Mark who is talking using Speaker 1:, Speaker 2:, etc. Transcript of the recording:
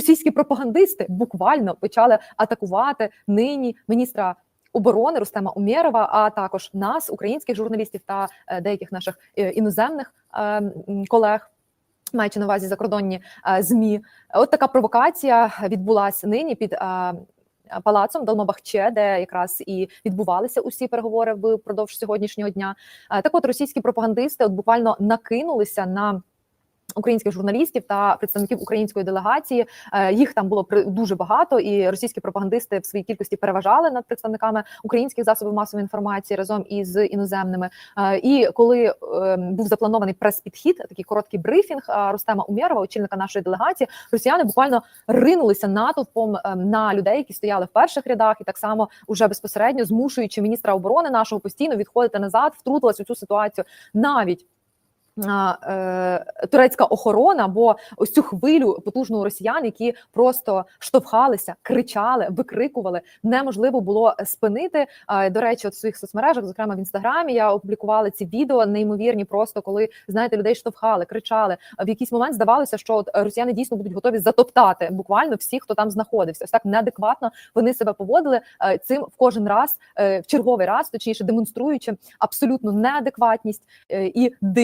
Speaker 1: російські пропагандисти буквально почали атакувати нині міністра. Оборони Рустема Умєрова, а також нас, українських журналістів та е, деяких наших е, іноземних е, колег, маючи на увазі закордонні змі. От така провокація відбулася нині під палацом Долмабахче, де якраз і відбувалися усі переговори впродовж сьогоднішнього дня. Так, от російські пропагандисти от буквально накинулися на. Українських журналістів та представників української делегації Е, їх там було дуже багато, і російські пропагандисти в своїй кількості переважали над представниками українських засобів масової інформації разом із іноземними. Е, І коли е, був запланований прес-підхід, такий короткий брифінг Рустема Умєрова, очільника нашої делегації, росіяни буквально ринулися натовпом на людей, які стояли в перших рядах, і так само уже безпосередньо змушуючи міністра оборони нашого постійно відходити назад, втрутилась у цю ситуацію навіть. Е, Турецька охорона, бо ось цю хвилю потужну росіян, які просто штовхалися, кричали, викрикували, неможливо було спинити. Е, До речі, от в своїх соцмережах, зокрема в інстаграмі, я опублікувала ці відео неймовірні, просто коли знаєте, людей штовхали, кричали. В якийсь момент здавалося, що от росіяни дійсно будуть готові затоптати буквально всіх, хто там знаходився. Ось так неадекватно вони себе поводили е, цим в кожен раз, в черговий раз, точніше демонструючи абсолютну неадекватність і дикість.